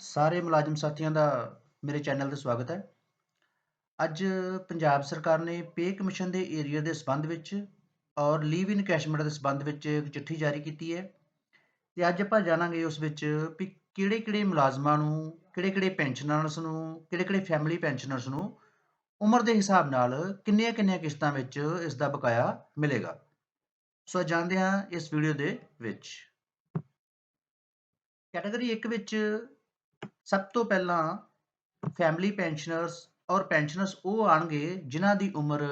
ਸਾਰੇ ਮੁਲਾਜ਼ਮ ਸਾਥੀਆਂ ਦਾ ਮੇਰੇ ਚੈਨਲ ਤੇ ਸਵਾਗਤ ਹੈ। ਅੱਜ ਪੰਜਾਬ ਸਰਕਾਰ ਨੇ ਪੇ ਕਮਿਸ਼ਨ ਦੇ ਏਰੀਆ ਦੇ ਸਬੰਧ ਵਿੱਚ ਔਰ ਲੀਵ ਇਨ ਕੈਸ਼ਮੈਂਟ ਦੇ ਸਬੰਧ ਵਿੱਚ ਇੱਕ ਚਿੱਠੀ ਜਾਰੀ ਕੀਤੀ ਹੈ ਤੇ ਅੱਜ ਆਪਾਂ ਜਾਣਾਂਗੇ ਉਸ ਵਿੱਚ ਵੀ ਕਿਹੜੇ-ਕਿਹੜੇ ਮੁਲਾਜ਼ਮਾਂ ਨੂੰ, ਕਿਹੜੇ-ਕਿਹੜੇ ਪੈਨਸ਼ਨਰਸ ਨੂੰ, ਕਿਹੜੇ-ਕਿਹੜੇ ਫੈਮਿਲੀ ਪੈਨਸ਼ਨਰਸ ਨੂੰ ਉਮਰ ਦੇ ਹਿਸਾਬ ਨਾਲ ਕਿੰਨੀਆਂ-ਕਿੰਨੀਆਂ ਕਿਸ਼ਤਾਂ ਵਿੱਚ ਇਸ ਦਾ ਬਕਾਇਆ ਮਿਲੇਗਾ। ਸੋ ਜਾਣਦੇ ਹਾਂ ਇਸ ਵੀਡੀਓ ਦੇ ਵਿੱਚ। ਕੈਟਾਗਰੀ 1 ਵਿੱਚ ਸਭ ਤੋਂ ਪਹਿਲਾਂ ਫੈਮਿਲੀ ਪੈਨਸ਼ਨਰਸ ਔਰ ਪੈਨਸ਼ਨਰਸ ਉਹ ਆਣਗੇ ਜਿਨ੍ਹਾਂ ਦੀ ਉਮਰ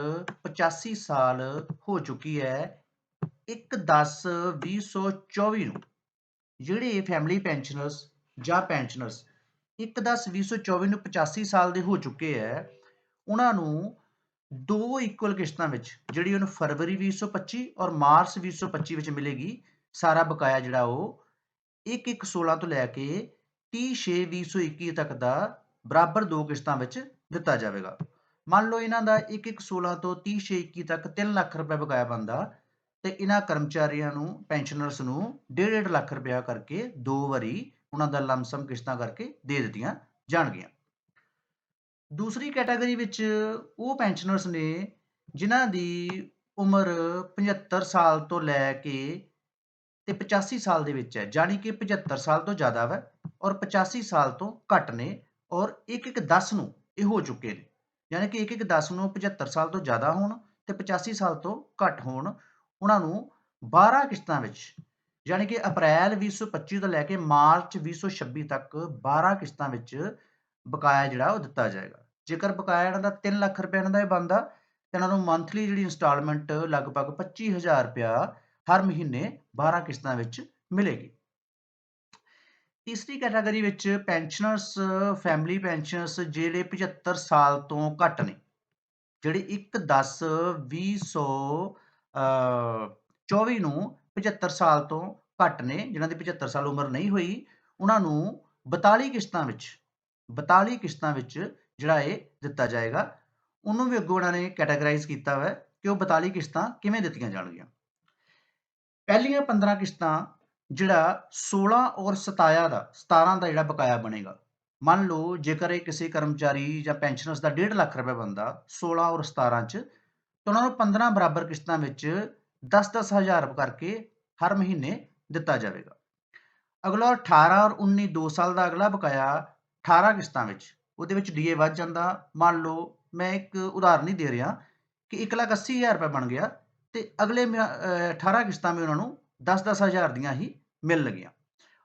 85 ਸਾਲ ਹੋ ਚੁੱਕੀ ਹੈ 1/10/2024 ਨੂੰ। ਜਿਹੜੇ ਫੈਮਿਲੀ ਪੈਨਸ਼ਨਰਸ ਜਾਂ ਪੈਨਸ਼ਨਰਸ 1/10/2024 ਨੂੰ 85 ਸਾਲ ਦੇ ਹੋ ਚੁੱਕੇ ਹੈ, ਉਹਨਾਂ ਨੂੰ ਦੋ ਇਕੁਅਲ ਕਿਸ਼ਤਾਂ ਵਿੱਚ, ਜਿਹੜੀ ਉਹਨੂੰ ਫਰਵਰੀ 2025 ਔਰ ਮਾਰਚ 2025 ਵਿੱਚ ਮਿਲੇਗੀ, ਸਾਰਾ ਬਕਾਇਆ ਜਿਹੜਾ ਉਹ 1/1/16 ਤੋਂ ਲੈ ਕੇ 30/6/2021 ਤੱਕ ਦਾ ਬਰਾਬਰ ਦੋ ਕਿਸ਼ਤਾਂ ਵਿੱਚ ਦਿੱਤਾ ਜਾਵੇਗਾ। ਮੰਨ ਲਓ ਇਹਨਾਂ ਦਾ 1/1/16 ਤੋਂ 30/6/21 ਤੱਕ 3 ਲੱਖ ਰੁਪਏ ਬਕਾਇਆ ਬੰਦਾ ਤੇ ਇਹਨਾਂ ਕਰਮਚਾਰੀਆਂ ਨੂੰ, ਪੈਨਸ਼ਨਰਸ ਨੂੰ 1.5 ਲੱਖ ਰੁਪਇਆ ਕਰਕੇ ਦੋ ਵਾਰੀ ਉਹਨਾਂ ਦਾ ਲੰਮਸਮ ਕਿਸ਼ਤਾਂ ਕਰਕੇ ਦੇ ਦਿੱਤੀਆਂ ਜਾਣਗੀਆਂ। ਦੂਸਰੀ ਕੈਟਾਗਰੀ ਵਿੱਚ ਉਹ ਪੈਨਸ਼ਨਰਸ ਨੇ ਜਿਨ੍ਹਾਂ ਦੀ ਉਮਰ 75 ਸਾਲ ਤੋਂ ਲੈ ਕੇ ਤੇ 85 ਸਾਲ ਦੇ ਵਿੱਚ ਹੈ ਜਾਨੀ ਕਿ 75 ਸਾਲ ਤੋਂ ਜ਼ਿਆਦਾ ਹੈ ਔਰ 85 ਸਾਲ ਤੋਂ ਘੱਟ ਨੇ ਔਰ 1-1-10 ਨੂੰ ਇਹ ਹੋ ਚੁੱਕੇ ਨੇ। ਯਾਨੀ ਕਿ 1-1-10 ਨੂੰ 75 ਸਾਲ ਤੋਂ ਜ਼ਿਆਦਾ ਹੋਣ ਤੇ 85 ਸਾਲ ਤੋਂ ਘੱਟ ਹੋਣ, ਉਹਨਾਂ ਨੂੰ 12 ਕਿਸ਼ਤਾਂ ਵਿੱਚ, ਯਾਨੀ ਕਿ ਅਪ੍ਰੈਲ 2025 ਤੋਂ ਲੈ ਕੇ ਮਾਰਚ 2026 ਤੱਕ 12 ਕਿਸ਼ਤਾਂ ਵਿੱਚ ਬਕਾਇਆ ਜਿਹੜਾ ਉਹ ਦਿੱਤਾ ਜਾਏਗਾ। ਜੇਕਰ ਬਕਾਇਆ ਇਹਨਾਂ ਦਾ 3 ਲੱਖ ਰੁਪਏ ਇਹਨਾਂ ਦਾ ਇਹ ਬੰਦਾ ਤੇ ਇਹਨਾਂ ਨੂੰ ਮੰਥਲੀ ਜਿਹੜੀ ਇਨਸਟਾਲਮੈਂਟ ਲਗਭਗ 25000 ਰੁਪਇਆ ਹਰ ਮਹੀਨੇ 12 ਕਿਸ਼ਤਾਂ ਵਿੱਚ ਮਿਲੇਗੀ। ਤੀਸਰੀ ਕੈਟਾਗਰੀ ਵਿੱਚ ਪੈਨਸ਼ਨਰਸ ਫੈਮਿਲੀ ਪੈਨਸ਼ਨਰਸ ਜਿਹੜੇ 75 ਸਾਲ ਤੋਂ ਘੱਟ ਨੇ, ਜਿਹੜੇ 1 10 2024 ਨੂੰ 75 ਸਾਲ ਤੋਂ ਘੱਟ ਨੇ, ਜਿਨ੍ਹਾਂ ਦੀ 75 ਸਾਲ ਉਮਰ ਨਹੀਂ ਹੋਈ, ਉਹਨਾਂ ਨੂੰ 42 ਕਿਸ਼ਤਾਂ ਵਿੱਚ 42 ਕਿਸ਼ਤਾਂ ਵਿੱਚ ਜਿਹੜਾ ਇਹ ਦਿੱਤਾ ਜਾਏਗਾ, ਉਹਨੂੰ ਵੀ ਅੱਗੋਂ ਉਹਨਾਂ ਨੇ ਕੈਟਾਗਰਾਈਜ਼ ਕੀਤਾ ਹੋਇਆ ਕਿ ਉਹ 42 ਕਿਸ਼ਤਾਂ ਕਿਵੇਂ ਦਿੱਤੀਆਂ ਜਾਣਗੀਆਂ। ਪਹਿਲੀਆਂ 15 ਕਿਸ਼ਤਾਂ ਜਿਹੜਾ 16 ਔਰ 27 ਦਾ 17 ਦਾ ਜਿਹੜਾ ਬਕਾਇਆ ਬਣੇਗਾ। ਮੰਨ ਲਓ ਜੇਕਰ ਇਹ ਕਿਸੇ ਕਰਮਚਾਰੀ ਜਾਂ ਪੈਨਸ਼ਨਰਸ ਦਾ 1.5 ਲੱਖ ਰੁਪਏ ਬੰਦਾ 16 ਔਰ 17 ਚ ਤਾਂ ਉਹਨਾਂ ਨੂੰ 15 ਬਰਾਬਰ ਕਿਸ਼ਤਾਂ ਵਿੱਚ 10-10 ਹਜ਼ਾਰ ਕਰਕੇ ਹਰ ਮਹੀਨੇ ਦਿੱਤਾ ਜਾਵੇਗਾ। ਅਗਲਾ 18 ਔਰ 19 2 ਸਾਲ ਦਾ ਅਗਲਾ ਬਕਾਇਆ 18 ਕਿਸ਼ਤਾਂ ਵਿੱਚ ਉਹਦੇ ਵਿੱਚ ਡੀਏ ਵੱਧ ਜਾਂਦਾ। ਮੰਨ ਲਓ ਮੈਂ ਇੱਕ ਉਦਾਹਰਨ ਹੀ ਦੇ ਰਿਹਾ ਕਿ 1,80,000 ਰੁਪਏ ਬਣ ਗਿਆ ਤੇ ਅਗਲੇ 18 ਕਿਸ਼ਤਾਂ ਵਿੱਚ ਉਹਨਾਂ ਨੂੰ 10-10 ਹਜ਼ਾਰ ਦੀਆਂ ਹੀ ਮਿਲ ਲਗੀਆਂ।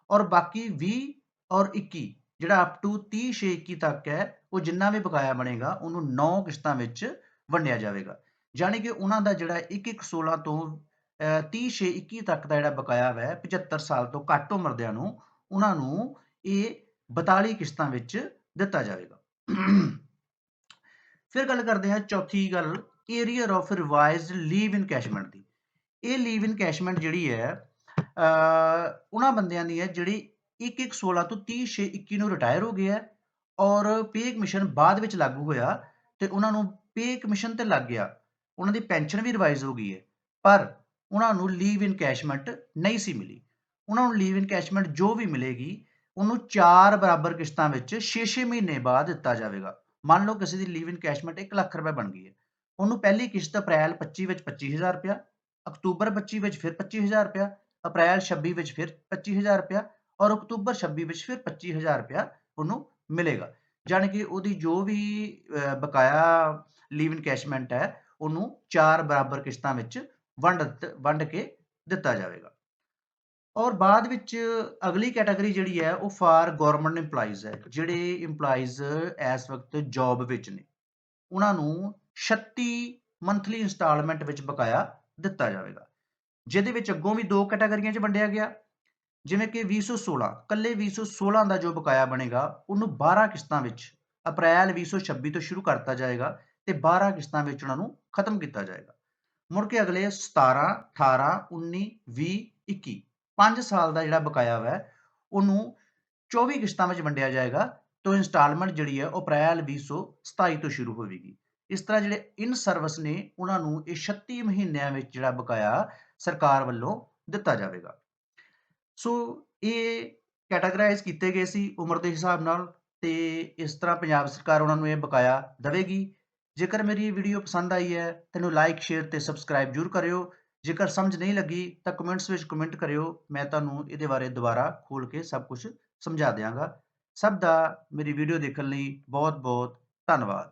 ਔਰ ਬਾਕੀ 20 ਔਰ 21 ਜਿਹੜਾ ਅਪ ਟੂ 30 6 21 ਤੱਕ ਹੈ, ਉਹ ਜਿੰਨਾ ਵੀ ਬਕਾਇਆ ਬਣੇਗਾ, ਉਹਨੂੰ 9 ਕਿਸ਼ਤਾਂ ਵਿੱਚ ਵੰਡਿਆ ਜਾਵੇਗਾ। ਯਾਨੀ ਕਿ ਉਹਨਾਂ ਦਾ ਜਿਹੜਾ 1 1 16 ਤੋਂ 30 6 21 ਤੱਕ ਦਾ ਜਿਹੜਾ ਬਕਾਇਆ ਹੈ 75 ਸਾਲ ਤੋਂ ਘੱਟ ਉਮਰਦਿਆਂ ਨੂੰ, ਉਹਨਾਂ ਨੂੰ ਇਹ 42 ਕਿਸ਼ਤਾਂ ਵਿੱਚ ਦਿੱਤਾ ਜਾਵੇਗਾ। ਫਿਰ ਗੱਲ ਕਰਦੇ ਹਾਂ ਚੌਥੀ ਗੱਲ arrear of revised leave in encashment ਦੀ। ਇਹ ਲੀਵ ਇਨ ਕੈਸ਼ਮੈਂਟ ਜਿਹੜੀ ਹੈ ਉਹਨਾਂ ਬੰਦਿਆਂ ਦੀ ਹੈ ਜਿਹੜੀ 1-1-16 ਤੋਂ 30-6-21 ਨੂੰ ਰਿਟਾਇਰ ਹੋ ਗਿਆ ਔਰ ਪੇ ਕਮਿਸ਼ਨ ਬਾਅਦ ਵਿੱਚ ਲਾਗੂ ਹੋਇਆ ਤੇ ਉਹਨਾਂ ਨੂੰ ਪੇ ਕਮਿਸ਼ਨ ਤੇ ਲੱਗ ਗਿਆ। ਉਹਨਾਂ ਦੀ ਪੈਨਸ਼ਨ ਵੀ ਰਿਵਾਈਜ਼ ਹੋ ਗਈ ਹੈ, ਪਰ ਉਹਨਾਂ ਨੂੰ ਲੀਵ ਇਨ ਕੈਸ਼ਮੈਂਟ ਨਹੀਂ ਸੀ ਮਿਲੀ। ਉਹਨਾਂ ਨੂੰ ਲੀਵ ਇਨ ਕੈਸ਼ਮੈਂਟ ਜੋ ਵੀ ਮਿਲੇਗੀ, ਉਹਨੂੰ ਚਾਰ ਬਰਾਬਰ ਕਿਸ਼ਤਾਂ ਵਿੱਚ 6-6 ਮਹੀਨੇ ਬਾਅਦ ਦਿੱਤਾ ਜਾਵੇਗਾ। ਮੰਨ ਲਓ ਕਿਸੇ ਦੀ ਲੀਵ ਇਨ ਕੈਸ਼ਮੈਂਟ 1 ਲੱਖ ਰੁਪਏ ਬਣ ਗਈ ਹੈ। ਉਹਨੂੰ ਪਹਿਲੀ ਕਿਸ਼ਤ ਅਪ੍ਰੈਲ 25 ਵਿੱਚ 25000 ਰੁਪਇਆ, ਅਕਤੂਬਰ 25 ਵਿੱਚ ਫਿਰ 25000 ਰੁਪਇਆ ਅਪ੍ਰੈਲ 26 ਵਿੱਚ ਫਿਰ 25000 ਰੁਪਇਆ ਔਰ ਅਕਤੂਬਰ 26 ਵਿੱਚ ਫਿਰ 25000 ਰੁਪਇਆ ਉਹਨੂੰ ਮਿਲੇਗਾ। ਜਾਣੀ ਕਿ ਉਹਦੀ ਜੋ ਵੀ ਬਕਾਇਆ ਲੀਵ ਇਨਕੈਸ਼ਮੈਂਟ ਹੈ, ਉਹਨੂੰ ਚਾਰ ਬਰਾਬਰ ਕਿਸ਼ਤਾਂ ਵਿੱਚ ਵੰਡ ਵੰਡ ਕੇ ਦਿੱਤਾ ਜਾਵੇਗਾ। ਔਰ ਬਾਅਦ ਵਿੱਚ ਅਗਲੀ ਕੈਟਾਗਰੀ ਜਿਹੜੀ ਹੈ, ਉਹ ਫਾਰ ਗਵਰਨਮੈਂਟ EMPLOYEES ਹੈ, ਜਿਹੜੇ EMPLOYEES ਇਸ ਵਕਤ ਜੌਬ ਵਿੱਚ ਨੇ। ਉਹਨਾਂ ਨੂੰ 36 ਮੰਥਲੀ ਇਨਸਟਾਲਮੈਂਟ ਵਿੱਚ ਬਕਾਇਆ ਦਿੱਤਾ ਜਾਵੇਗਾ। ਜਿਹਦੇ ਵਿੱਚ ਅੱਗੋਂ ਵੀ ਦੋ ਕੈਟਾਗਰੀਆਂ 'ਚ ਵੰਡਿਆ ਗਿਆ। ਜਿਵੇਂ ਕਿ 2016 ਕੱਲੇ 2016 ਦਾ ਜੋ ਬਕਾਇਆ ਬਣੇਗਾ, ਉਹਨੂੰ 12 ਕਿਸ਼ਤਾਂ ਵਿੱਚ ਅਪ੍ਰੈਲ 2026 ਤੋਂ ਸ਼ੁਰੂ ਕਰਤਾ ਜਾਏਗਾ ਤੇ 12 ਕਿਸ਼ਤਾਂ ਵਿੱਚ ਉਹਨਾਂ ਨੂੰ ਖਤਮ ਕੀਤਾ ਜਾਏਗਾ। ਮੁੜ ਕੇ ਅਗਲੇ 17 18 19 20 21 5 ਸਾਲ ਦਾ ਜਿਹੜਾ ਬਕਾਇਆ ਹੈ ਉਹਨੂੰ 24 ਕਿਸ਼ਤਾਂ ਵਿੱਚ ਵੰਡਿਆ ਜਾਏਗਾ ਤੋਂ ਇਨਸਟਾਲਮੈਂਟ ਜਿਹੜੀ ਹੈ ਉਹ ਅਪ੍ਰੈਲ 2027 ਤੋਂ ਸ਼ੁਰੂ ਹੋਵੇਗੀ। ਇਸ ਤਰ੍ਹਾਂ ਜਿਹੜੇ ਇਨ ਸਰਵਿਸ ਨੇ, ਉਹਨਾਂ ਨੂੰ ਇਹ 36 ਮਹੀਨਿਆਂ ਵਿੱਚ ਜਿਹੜਾ ਬਕਾਇਆ ਸਰਕਾਰ ਵੱਲੋਂ ਦਿੱਤਾ ਜਾਵੇਗਾ। ਸੋ ਇਹ ਕੈਟਾਗਰਾਈਜ਼ ਕੀਤੇ ਗਏ ਸੀ ਉਮਰ ਦੇ ਹਿਸਾਬ ਨਾਲ ਤੇ ਇਸ ਤਰ੍ਹਾਂ ਪੰਜਾਬ ਸਰਕਾਰ ਉਹਨਾਂ ਨੂੰ ਇਹ ਬਕਾਇਆ ਦੇਵੇਗੀ। ਜੇਕਰ ਮੇਰੀ ਇਹ ਵੀਡੀਓ ਪਸੰਦ ਆਈ ਹੈ, ਤੈਨੂੰ ਲਾਈਕ ਸ਼ੇਅਰ ਤੇ ਸਬਸਕ੍ਰਾਈਬ ਜ਼ਰੂਰ ਕਰਿਓ। ਜੇਕਰ ਸਮਝ ਨਹੀਂ ਲੱਗੀ, ਤਾਂ ਕਮੈਂਟਸ ਵਿੱਚ ਕਮੈਂਟ ਕਰਿਓ। ਮੈਂ ਤੁਹਾਨੂੰ ਇਹਦੇ ਬਾਰੇ ਦੁਬਾਰਾ ਖੋਲ ਕੇ ਸਭ ਕੁਝ ਸਮਝਾ ਦਿਆਂਗਾ। ਸਭ ਦਾ ਮੇਰੀ ਵੀਡੀਓ ਦੇਖਣ ਲਈ ਬਹੁਤ ਬਹੁਤ ਧੰਨਵਾਦ।